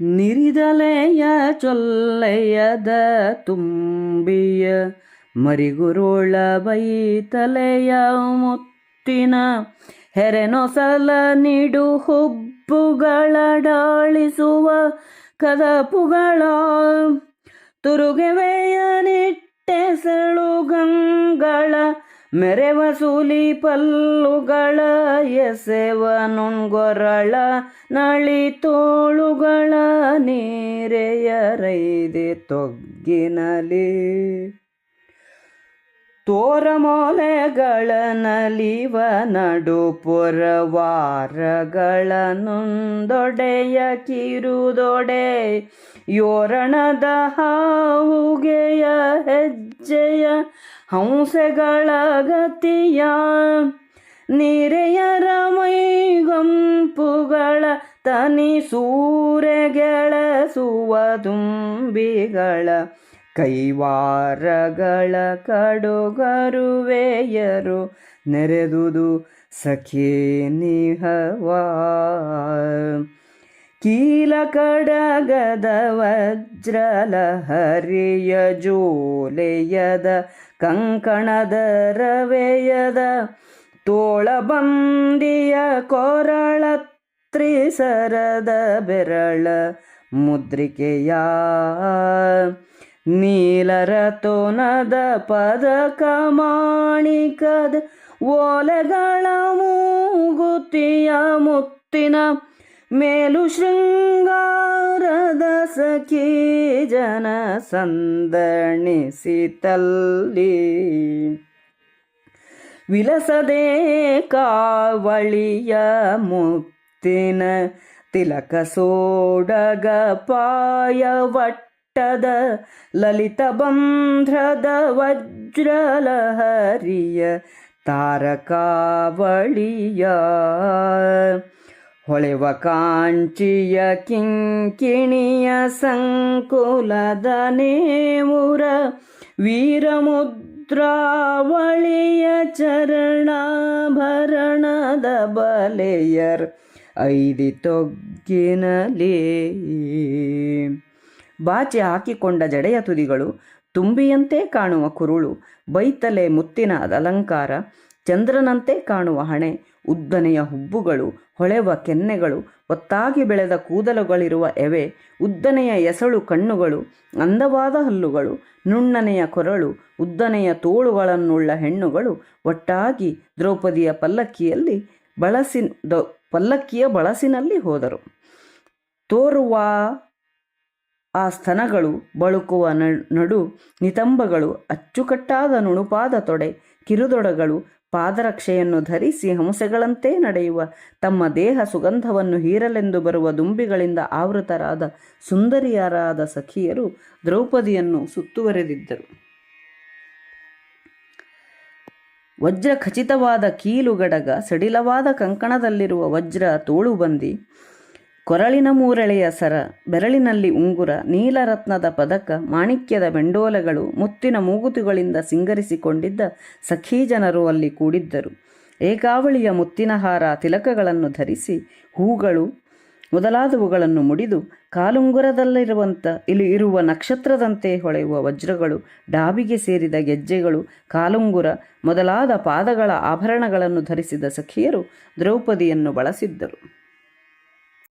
ನಿರಿದಲೆಯ ಚೊಲ್ಲೆಯದ ತುಂಬಿಯ ಮರಿಗುರುಳ ಬೈತಲೆಯ ಮುತ್ತಿನ ಹೆರೆನೊಸಲ ನಿಡು ಹುಬ್ಬುಗಳ ಡಾಳಿಸುವ ಕದಪುಗಳ ತುರುಗೆವೆಯ ನಿಟ್ಟೆಸಳುಗಂಗಳ ಮೆರೆವ ಸೂಲಿ ಪಲ್ಲುಗಳ ಎಸೆವ ನುಣ್ಗೊರಳ ನಳಿ ತೋಳುಗಳ ನೀರೆಯರೈದೆ ತೊಗ್ಗಿನಲಿ. ತೋರಮೊಲೆಗಳ ನಡು ಪೊರವಾರಗಳ ಕಿರುದೊಡೆ. ಯೋರಣದ ಹಾವುಗೆಯ ಹೆಜ್ಜೆಯ ಹಂಸೆಗಳ ಗತಿಯ ನಿರೆಯರ ಮೈಗಂಪುಗಳ ತನಿ ಸೂರೆಗೆಳಸುವ ತುಂಬಿಗಳ ಕೈವಾರಗಳ ಕಡುಗರುವೆಯರು ನೆರೆದುದು ಸಖೇ ನಿಹವಾ ಕೀಲ ಕಡಗದ ವಜ್ರಲಹರಿಯ ಜೋಲೆಯದ ಕಂಕಣದ ರವೆಯದ ತೋಳಬಂದಿಯ ಕೊರಳ ತ್ರಿಸರದ ಬೆರಳ ಮುದ್ರಿಕೆಯ. ನೀಲರತೋನದ ಪದ ಕಮಾಣಿಕದ ಓಲೆಗಳ ಮೂಗುತಿಯ ಮುತ್ತಿನ ಮೇಲು ಶೃಂಗಾರದ ಸಖಿ ಜನ ಸಂದಣಿಸಿತಲ್ಲಿ ವಿಲಸದೆ ಕಾವಳಿಯ ಮುತ್ತಿನ ತಿಲಕ ಸೋಡಗ ಪಾಯವಟ್ಟದ ಲಲಿತ ಬಂಧ್ರದ ವಜ್ರಲಹರಿಯ ತಾರಕಾವಳಿಯ ಹೊಳೆವ ಕಾಂಚಿಯ ಕಿಂಕಿಣಿಯ ಸಂಕುಲದ ನೇಮುರ ವೀರಮುದ್ರಾವಳಿಯ ಚರಣಾಭರಣದ ಬಲೆಯರ್ ಐದಿ ತೊಗ್ಗಿನಲೇ. ಬಾಚಿ ಹಾಕಿಕೊಂಡ ಜಡೆಯ ತುದಿಗಳು, ತುಂಬಿಯಂತೆ ಕಾಣುವ ಕುರುಳು, ಬೈತಲೆ ಮುತ್ತಿನ ಅಲಂಕಾರ, ಚಂದ್ರನಂತೆ ಕಾಣುವ ಹಣೆ, ಉದ್ದನೆಯ ಹುಬ್ಬುಗಳು, ಹೊಳೆವ ಕೆನ್ನೆಗಳು, ಒತ್ತಾಗಿ ಬೆಳೆದ ಕೂದಲುಗಳಿರುವ ಎವೆ, ಉದ್ದನೆಯ ಎಸಳು ಕಣ್ಣುಗಳು, ಅಂದವಾದ ಹಲ್ಲುಗಳು, ನುಣ್ಣನೆಯ ಕೊರಳು, ಉದ್ದನೆಯ ತೋಳುಗಳನ್ನುಳ್ಳ ಹೆಣ್ಣುಗಳು, ಒಟ್ಟಾಗಿ ದ್ರೌಪದಿಯ ಪಲ್ಲಕ್ಕಿಯಲ್ಲಿ ಬಳಸಿ ಪಲ್ಲಕ್ಕಿಯ ಬಳಸಿನಲ್ಲಿ ಹೋದರು. ತೋರುವ ಆ ಸ್ತನಗಳು ಬಳುಕುವ ನಡು ನಿತಂಬಗಳು ಅಚ್ಚುಕಟ್ಟಾದ ನುಣುಪಾದ ತೊಡೆ ಕಿರುದೊಡಗಳು ಪಾದರಕ್ಷೆಯನ್ನು ಧರಿಸಿ ಹಂಸೆಗಳಂತೆ ನಡೆಯುವ ತಮ್ಮ ದೇಹ ಸುಗಂಧವನ್ನು ಹೀರಲೆಂದು ಬರುವ ದುಂಬಿಗಳಿಂದ ಆವೃತರಾದ ಸುಂದರಿಯರಾದ ಸಖಿಯರು ದ್ರೌಪದಿಯನ್ನು ಸುತ್ತುವರೆದಿದ್ದರು. ವಜ್ರ ಖಚಿತವಾದ ಕೀಲುಗಡಗ ಸಡಿಲವಾದ ಕಂಕಣದಲ್ಲಿರುವ ವಜ್ರ ತೋಳುಬಂದಿ ಕೊರಳಿನ ಮೂರಳೆಯ ಸರ ಬೆರಳಿನಲ್ಲಿ ಉಂಗುರ, ನೀಲರತ್ನದ ಪದಕ, ಮಾಣಿಕ್ಯದ ಬೆಂಡೋಲಗಳು, ಮುತ್ತಿನ ಮೂಗುತಿಗಳಿಂದ ಸಿಂಗರಿಸಿಕೊಂಡಿದ್ದ ಸಖೀ ಜನರು ಅಲ್ಲಿ ಕೂಡಿದ್ದರು. ಏಕಾವಳಿಯ ಮುತ್ತಿನ ಹಾರ ತಿಲಕಗಳನ್ನು ಧರಿಸಿ, ಹೂಗಳು ಮೊದಲಾದವುಗಳನ್ನು ಮುಡಿದು, ಕಾಲುಂಗುರದಲ್ಲಿರುವಂಥ ಇಲ್ಲಿ ಇರುವ ನಕ್ಷತ್ರದಂತೆ ಹೊಳೆಯುವ ವಜ್ರಗಳು, ಡಾಬಿಗೆ ಸೇರಿದ ಗೆಜ್ಜೆಗಳು, ಕಾಲುಂಗುರ ಮೊದಲಾದ ಪಾದಗಳ ಆಭರಣಗಳನ್ನು ಧರಿಸಿದ ಸಖಿಯರು ದ್ರೌಪದಿಯನ್ನು ಬಳಸಿದ್ದರು.